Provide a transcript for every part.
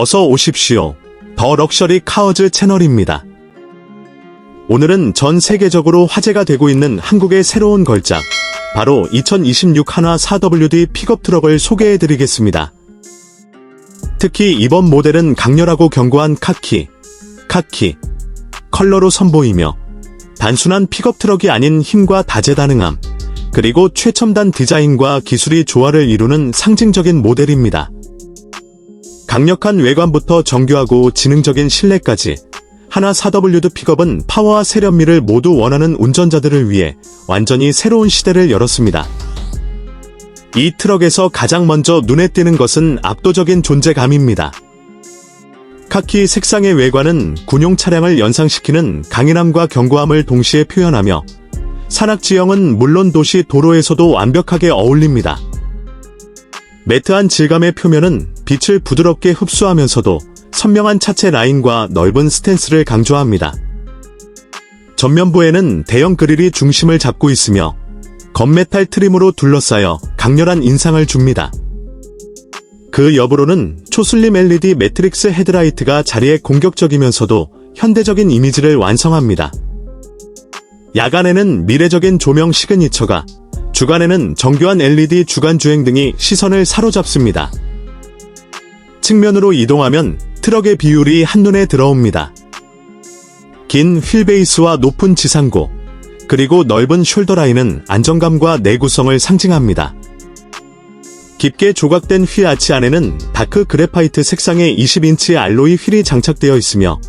어서 오십시오. 더 럭셔리 카어즈 채널입니다. 오늘은 전 세계적으로 화제가 되고 있는 한국의 새로운 걸작, 바로 2026 하나 4WD 픽업 트럭을 소개해 드리겠습니다. 특히 이번 모델은 강렬하고 견고한 카키, 카키, 컬러로 선보이며 단순한 픽업 트럭이 아닌 힘과 다재다능함, 그리고 최첨단 디자인과 기술이 조화를 이루는 상징적인 모델입니다. 강력한 외관부터 정교하고 지능적인 실내까지 하나 4WD 픽업은 파워와 세련미를 모두 원하는 운전자들을 위해 완전히 새로운 시대를 열었습니다. 이 트럭에서 가장 먼저 눈에 띄는 것은 압도적인 존재감입니다. 카키 색상의 외관은 군용 차량을 연상시키는 강인함과 견고함을 동시에 표현하며 산악 지형은 물론 도시 도로에서도 완벽하게 어울립니다. 매트한 질감의 표면은 빛을 부드럽게 흡수하면서도 선명한 차체 라인과 넓은 스탠스를 강조합니다. 전면부에는 대형 그릴이 중심을 잡고 있으며 건메탈 트림으로 둘러싸여 강렬한 인상을 줍니다. 그 옆으로는 초슬림 LED 매트릭스 헤드라이트가 자리에 공격적이면서도 현대적인 이미지를 완성합니다. 야간에는 미래적인 조명 시그니처가, 주간에는 정교한 LED 주간 주행 등이 시선을 사로잡습니다. 측면으로 이동하면 트럭의 비율이 한눈에 들어옵니다. 긴 휠베이스와 높은 지상고, 그리고 넓은 숄더 라인은 안정감과 내구성을 상징합니다. 깊게 조각된 휠 아치 안에는 다크 그래파이트 색상의 20인치 알로이 휠이 장착되어 있으며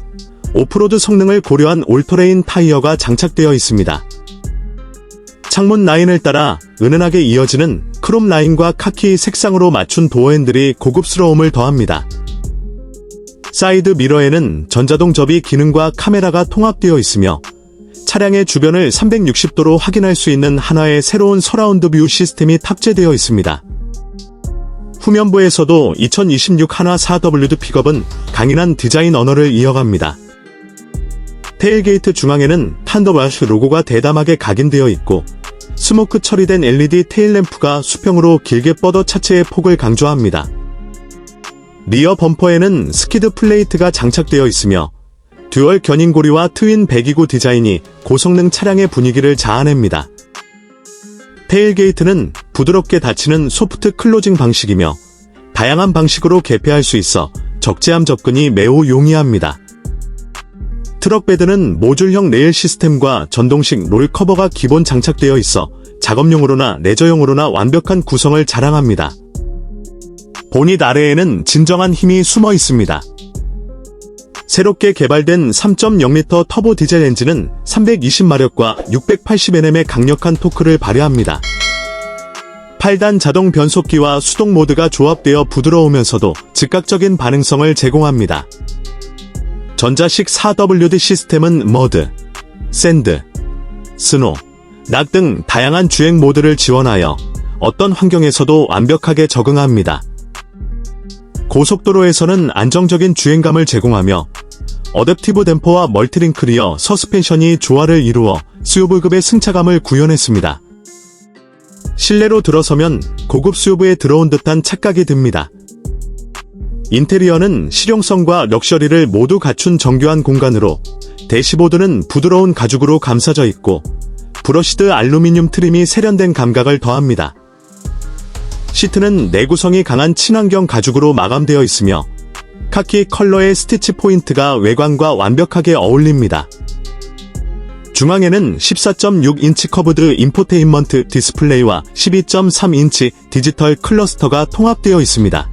오프로드 성능을 고려한 올터레인 타이어가 장착되어 있습니다. 창문 라인을 따라 은은하게 이어지는 크롬 라인과 카키 색상으로 맞춘 도어 핸들이 고급스러움을 더합니다. 사이드 미러에는 전자동 접이 기능과 카메라가 통합되어 있으며 차량의 주변을 360도로 확인할 수 있는 하나의 새로운 서라운드 뷰 시스템이 탑재되어 있습니다. 후면부에서도 2026 하나 4WD 픽업은 강인한 디자인 언어를 이어갑니다. 테일게이트 중앙에는 탄더바쉬 로고가 대담하게 각인되어 있고 스모크 처리된 LED 테일램프가 수평으로 길게 뻗어 차체의 폭을 강조합니다. 리어 범퍼에는 스키드 플레이트가 장착되어 있으며 듀얼 견인고리와 트윈 배기구 디자인이 고성능 차량의 분위기를 자아냅니다. 테일 게이트는 부드럽게 닫히는 소프트 클로징 방식이며 다양한 방식으로 개폐할 수 있어 적재함 접근이 매우 용이합니다. 트럭 베드는 모듈형 레일 시스템과 전동식 롤 커버가 기본 장착되어 있어 작업용으로나 레저용으로나 완벽한 구성을 자랑합니다. 보닛 아래에는 진정한 힘이 숨어 있습니다. 새롭게 개발된 3.0L 터보 디젤 엔진은 320마력과 680Nm의 강력한 토크를 발휘합니다. 8단 자동 변속기와 수동 모드가 조합되어 부드러우면서도 즉각적인 반응성을 제공합니다. 전자식 4WD 시스템은 머드, 샌드, 스노, 낙 등 다양한 주행 모드를 지원하여 어떤 환경에서도 완벽하게 적응합니다. 고속도로에서는 안정적인 주행감을 제공하며 어댑티브 댐퍼와 멀티링크 리어 서스펜션이 조화를 이루어 수요불급의 승차감을 구현했습니다. 실내로 들어서면 고급 수요부에 들어온 듯한 착각이 듭니다. 인테리어는 실용성과 럭셔리를 모두 갖춘 정교한 공간으로 대시보드는 부드러운 가죽으로 감싸져 있고 브러시드 알루미늄 트림이 세련된 감각을 더합니다. 시트는 내구성이 강한 친환경 가죽으로 마감되어 있으며 카키 컬러의 스티치 포인트가 외관과 완벽하게 어울립니다. 중앙에는 14.6인치 커브드 인포테인먼트 디스플레이와 12.3인치 디지털 클러스터가 통합되어 있습니다.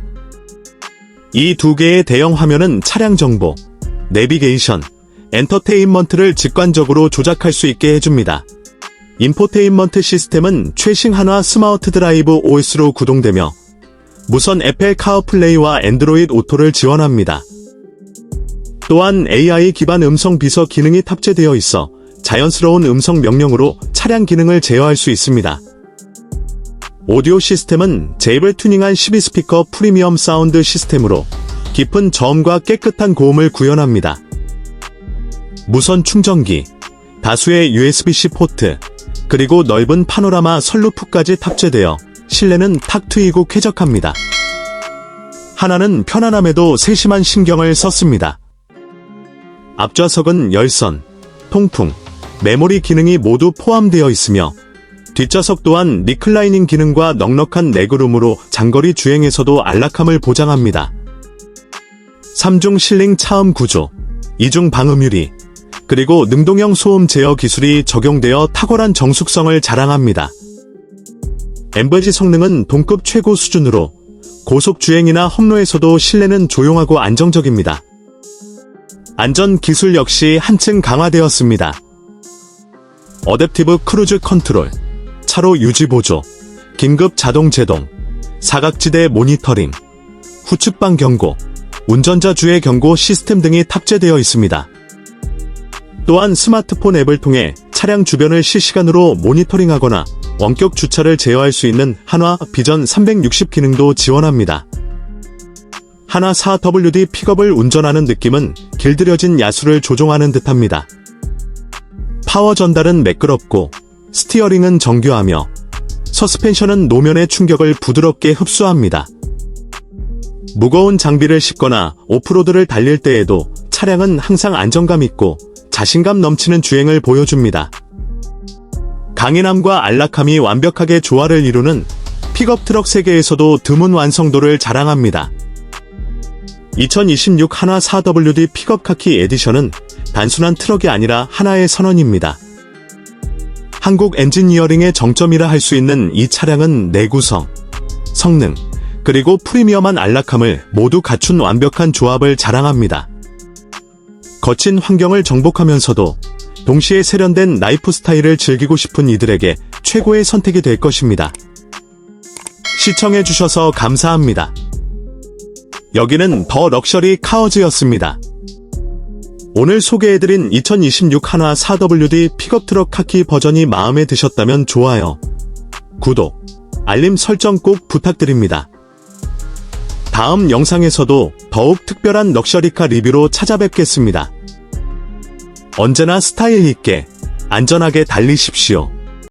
이 두 개의 대형 화면은 차량 정보, 내비게이션, 엔터테인먼트를 직관적으로 조작할 수 있게 해줍니다. 인포테인먼트 시스템은 최신 한화 스마트 드라이브 OS로 구동되며 무선 애플 카어플레이와 앤드로이드 오토를 지원합니다. 또한 AI 기반 음성 비서 기능이 탑재되어 있어 자연스러운 음성 명령으로 차량 기능을 제어할 수 있습니다. 오디오 시스템은 제입을 튜닝한 12스피커 프리미엄 사운드 시스템으로 깊은 저음과 깨끗한 고음을 구현합니다. 무선 충전기, 다수의 USB-C 포트, 그리고 넓은 파노라마 선루프까지 탑재되어 실내는 탁 트이고 쾌적합니다. 하나는 편안함에도 세심한 신경을 썼습니다. 앞좌석은 열선, 통풍, 메모리 기능이 모두 포함되어 있으며 뒷좌석 또한 리클라이닝 기능과 넉넉한 레그룸으로 장거리 주행에서도 안락함을 보장합니다. 3중 실링 차음 구조, 2중 방음 유리, 그리고 능동형 소음 제어 기술이 적용되어 탁월한 정숙성을 자랑합니다. 엠버지 성능은 동급 최고 수준으로 고속 주행이나 험로에서도 실내는 조용하고 안정적입니다. 안전 기술 역시 한층 강화되었습니다. 어댑티브 크루즈 컨트롤, 차로 유지 보조, 긴급 자동 제동, 사각지대 모니터링, 후측방 경고, 운전자 주의 경고 시스템 등이 탑재되어 있습니다. 또한 스마트폰 앱을 통해 차량 주변을 실시간으로 모니터링하거나 원격 주차를 제어할 수 있는 한화 비전 360 기능도 지원합니다. 하나 4WD 픽업을 운전하는 느낌은 길들여진 야수를 조종하는 듯합니다. 파워 전달은 매끄럽고 스티어링은 정교하며 서스펜션은 노면의 충격을 부드럽게 흡수합니다. 무거운 장비를 싣거나 오프로드를 달릴 때에도 차량은 항상 안정감 있고 자신감 넘치는 주행을 보여줍니다. 강인함과 안락함이 완벽하게 조화를 이루는 픽업 트럭 세계에서도 드문 완성도를 자랑합니다. 2026 하나 4WD 픽업 카키 에디션은 단순한 트럭이 아니라 하나의 선언입니다. 한국 엔지니어링의 정점이라 할 수 있는 이 차량은 내구성, 성능, 그리고 프리미엄한 안락함을 모두 갖춘 완벽한 조합을 자랑합니다. 거친 환경을 정복하면서도 동시에 세련된 라이프 스타일을 즐기고 싶은 이들에게 최고의 선택이 될 것입니다. 시청해주셔서 감사합니다. 여기는 더 럭셔리 카어즈였습니다. 오늘 소개해드린 2026 한화 4WD 픽업 트럭 카키 버전이 마음에 드셨다면 좋아요, 구독, 알림 설정 꼭 부탁드립니다. 다음 영상에서도 더욱 특별한 럭셔리카 리뷰로 찾아뵙겠습니다. 언제나 스타일 있게 안전하게 달리십시오.